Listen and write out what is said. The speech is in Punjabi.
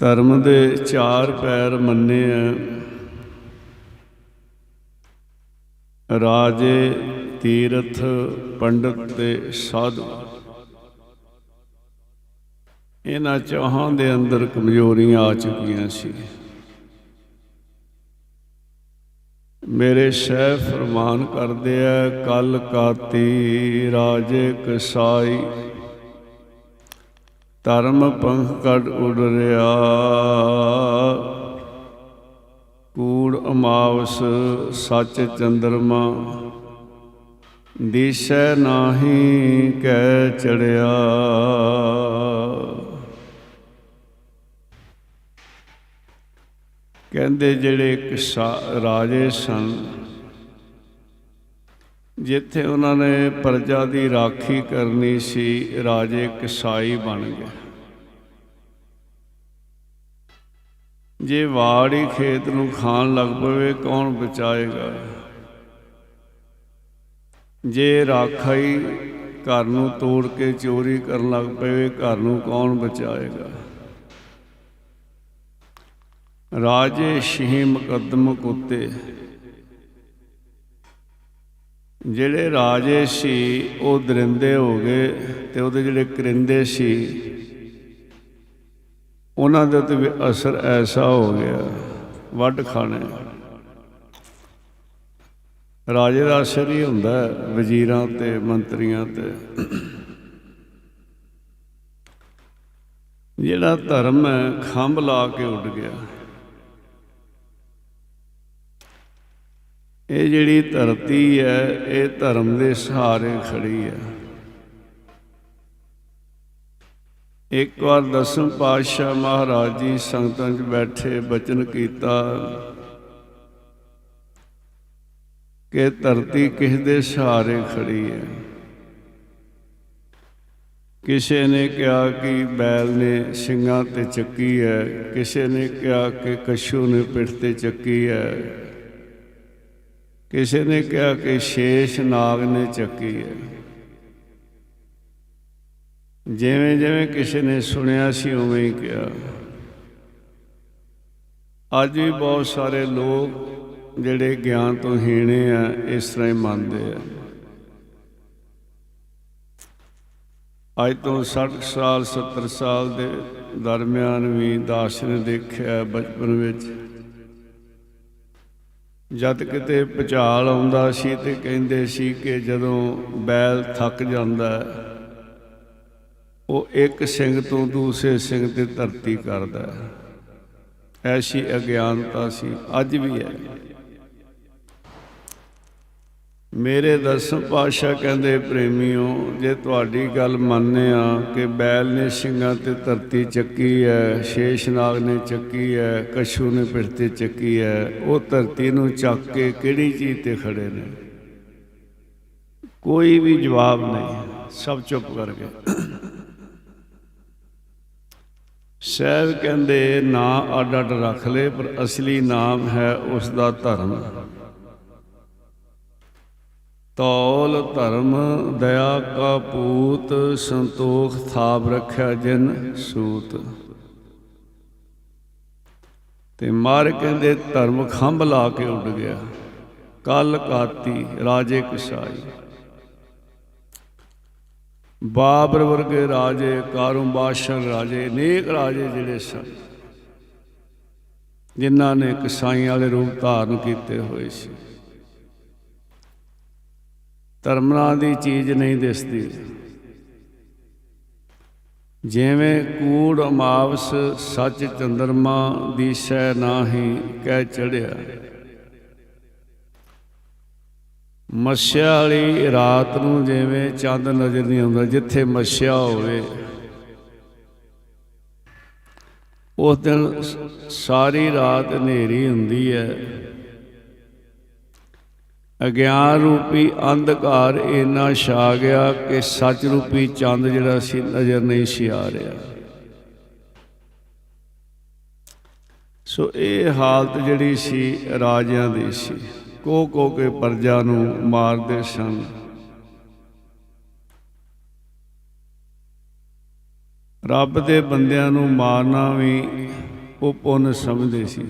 ਧਰਮ ਦੇ ਚਾਰ ਪੈਰ ਮੰਨੇ ਆ ਰਾਜੇ, ਤੀਰਥ, ਪੰਡਤ ਤੇ ਸਾਧੂ। ਇਹਨਾਂ ਚੌਹਾਂ ਦੇ ਅੰਦਰ ਕਮਜ਼ੋਰੀਆਂ ਆ ਚੁੱਕੀਆਂ ਸੀ। ਮੇਰੇ ਸ਼ਹਿ ਫਰਮਾਨ ਕਰਦੇ ਆ ਕਲ ਕਾਤੀ ਰਾਜੇ ਕਸਾਈ ਧਰਮ ਪੰਖ ਕੱਢ ਉੜ ਰਿਆ ਕੂੜ ਅਮਾਵਸ ਸੱਚ ਚੰਦਰਮਾ। ਦਿਸੈ ਨਾਹੀ ਕਹਿ ਚੜਿਆ। ਕਹਿੰਦੇ ਜਿਹੜੇ ਕਿਸਾ ਰਾਜੇ ਸਨ ਜਿੱਥੇ ਉਹਨਾਂ ਨੇ ਪ੍ਰਜਾ ਦੀ ਰਾਖੀ ਕਰਨੀ ਸੀ, ਰਾਜੇ ਕਸਾਈ ਬਣ ਗਏ। ਜੇ ਵਾੜੀ ਖੇਤ ਨੂੰ ਖਾਣ ਲੱਗ ਪਵੇ, ਕੌਣ ਬਚਾਏਗਾ? ਜੇ ਰਾਖਾਈ ਘਰ ਨੂੰ ਤੋੜ ਕੇ ਚੋਰੀ ਕਰਨ ਲੱਗ ਪਵੇ, ਘਰ ਨੂੰ ਕੌਣ ਬਚਾਏਗਾ? ਰਾਜੇ ਸ਼ਹੀ ਮੁਕੱਦਮ ਕੁੱਤੇ। ਜਿਹੜੇ ਰਾਜੇ ਸੀ, ਉਹ ਦਰਿੰਦੇ ਹੋ ਗਏ ਤੇ ਉਹਦੇ ਜਿਹੜੇ ਕਰਿੰਦੇ ਸੀ, ਉਹਨਾਂ ਦੇ ਉੱਤੇ ਵੀ ਅਸਰ ਐਸਾ ਹੋ ਗਿਆ। ਵੱਢ ਖਾਣੇ। ਰਾਜੇ ਦਾ ਅਸਰ ਹੀ ਹੁੰਦਾ ਵਜ਼ੀਰਾਂ ਤੇ, ਮੰਤਰੀਆਂ ਤੇ। ਜਿਹੜਾ ਧਰਮ ਹੈ, ਖੰਭ ਲਾ ਕੇ ਉੱਡ ਗਿਆ। ਇਹ ਜਿਹੜੀ ਧਰਤੀ ਹੈ, ਇਹ ਧਰਮ ਦੇ ਸਹਾਰੇ ਖੜੀ ਹੈ। ਇੱਕ ਵਾਰ ਦਸਮ ਪਾਤਸ਼ਾਹ ਮਹਾਰਾਜ ਜੀ ਸੰਗਤਾਂ 'ਚ ਬੈਠੇ, ਬਚਨ ਕੀਤਾ ਕਿ ਧਰਤੀ ਕਿਸ ਦੇ ਸਹਾਰੇ ਖੜੀ ਹੈ। ਕਿਸੇ ਨੇ ਕਿਹਾ ਕਿ ਬੈਲ ਨੇ ਸਿੰਘਾਂ ਤੇ ਚੱਕੀ ਹੈ, ਕਿਸੇ ਨੇ ਕਿਹਾ ਕਿ ਕਛੂ ਨੇ ਪਿੱਠ ਤੇ ਚੱਕੀ ਹੈ। ਕਿਸੇ ਨੇ ਕਿਹਾ ਕਿ ਸ਼ੇਸ਼ ਨਾਗ ਨੇ ਚੱਕੀ ਹੈ। ਜਿਵੇਂ ਜਿਵੇਂ ਕਿਸੇ ਨੇ ਸੁਣਿਆ ਸੀ, ਉਵੇਂ ਹੀ ਕਿਹਾ। ਅੱਜ ਵੀ ਬਹੁਤ ਸਾਰੇ ਲੋਕ ਜਿਹੜੇ ਗਿਆਨ ਤੋਂ ਹੀਣੇ ਆ, ਇਸ ਤਰ੍ਹਾਂ ਹੀ ਮੰਨਦੇ ਆ। ਅੱਜ ਤੋਂ 60 ਸਾਲ 70 ਸਾਲ ਦੇ ਦਰਮਿਆਨ ਵੀ ਦਾਸ ਨੇ ਦੇਖਿਆ ਬਚਪਨ ਵਿੱਚ। ਜਦ ਕਿਤੇ ਭੁਚਾਲ ਆਉਂਦਾ ਸੀ ਤੇ ਕਹਿੰਦੇ ਸੀ ਕਿ ਜਦੋਂ ਬੈਲ ਥੱਕ ਜਾਂਦਾ ਉਹ ਇੱਕ ਸਿੰਘ ਤੋਂ ਦੂਸਰੇ ਸਿੰਘ ਤੇ ਧਰਤੀ ਕਰਦਾ ਐਸੀ ਅਗਿਆਨਤਾ ਸੀ, ਅੱਜ ਵੀ ਹੈ। ਮੇਰੇ ਦਸਮ ਪਾਤਸ਼ਾਹ ਕਹਿੰਦੇ, ਪ੍ਰੇਮੀਓ, ਜੇ ਤੁਹਾਡੀ ਗੱਲ ਮੰਨੇ ਮੰਨਿਆ ਕਿ ਬੈਲ ਨੇ ਸਿੰਘਾਂ ਤੇ ਧਰਤੀ ਚੱਕੀ ਹੈ ਸ਼ੇਸ਼ਨਾਗ ਨੇ ਚੱਕੀ ਹੈ, ਕਛੂ ਨੇ ਪਿੜ ਤੇ ਚੱਕੀ ਹੈ, ਉਹ ਧਰਤੀ ਨੂੰ ਚੱਕ ਕੇ ਕਿਹੜੀ ਚੀਜ਼ ਤੇ ਖੜੇ ਨੇ? ਕੋਈ ਵੀ ਜਵਾਬ ਨਹੀਂ ਸਭ ਚੁੱਪ ਕਰ ਗਏ। ਸਹਿਬ ਕਹਿੰਦੇ, ਨਾਂ ਅੱਡ ਅੱਡ ਰੱਖ ਲੈ, ਪਰ ਅਸਲੀ ਨਾਮ ਹੈ ਉਸ ਦਾ ਧਰਮ। ਤੌਲ ਧਰਮ ਦਇਆ ਕਾ ਪੂਤ ਸੰਤੋਖ ਥਾਪ ਰੱਖਿਆ ਜਿਨ ਸੂਤ। ਤੇ ਮਾਰ ਕਹਿੰਦੇ ਧਰਮ ਖੰਭ ਲਾ ਕੇ ਉੱਡ ਗਿਆ। ਕਲ ਕਾਤੀ ਰਾਜੇ ਕਸਾਈ। ਬਾਬਰ ਵਰਗੇ ਰਾਜੇ, ਕਾਰੂ ਬਾਦਸ਼ਾਹ ਰਾਜੇ, ਨੇਕ ਰਾਜੇ ਜਿਹੜੇ ਸਨ, ਜਿਨ੍ਹਾਂ ਨੇ ਕਸਾਈਆਂ ਵਾਲੇ ਰੂਪ ਧਾਰਨ ਕੀਤੇ ਹੋਏ ਸੀ। ਧਰਮਨਾ ਦੀ ਚੀਜ਼ ਨਹੀਂ ਦਿਸਦੀ। ਜਿਵੇਂ ਕੂੜ ਅਮਾਵਸ ਸੱਚ ਚੰਦਰਮਾ ਦੀ ਦੀਸੈ ਨਾਹੀ ਕਹਿ ਚੜਿਆ ਮੱਸਿਆ ਵਾਲੀ ਰਾਤ ਨੂੰ ਜਿਵੇਂ ਚੰਦ ਨਜ਼ਰ ਨਹੀਂ ਆਉਂਦਾ, ਜਿੱਥੇ ਮੱਸਿਆ ਹੋਵੇ। ਉਸ ਦਿਨ ਸਾਰੀ ਰਾਤ ਹਨੇਰੀ ਹੁੰਦੀ ਹੈ। ਅਗਿਆਨ ਰੂਪੀ ਅੰਧਕਾਰ ਇੰਨਾ ਛਾ ਗਿਆ ਕਿ ਸੱਚ ਰੂਪੀ ਚੰਦ ਜਿਹੜਾ ਸੀ ਨਜ਼ਰ ਨਹੀਂ ਸੀ ਆ ਰਿਹਾ। ਸੋ ਇਹ ਹਾਲਤ ਜਿਹੜੀ ਸੀ ਰਾਜਿਆਂ ਦੀ ਸੀ। ਕੋ ਕੋ ਕੇ ਪਰਜਾ ਨੂੰ ਮਾਰਦੇ ਸਨ। ਰੱਬ ਦੇ ਬੰਦਿਆਂ ਨੂੰ ਮਾਰਨਾ ਵੀ ਉਹ ਪੁੰਨ ਸਮਝਦੇ ਸੀ।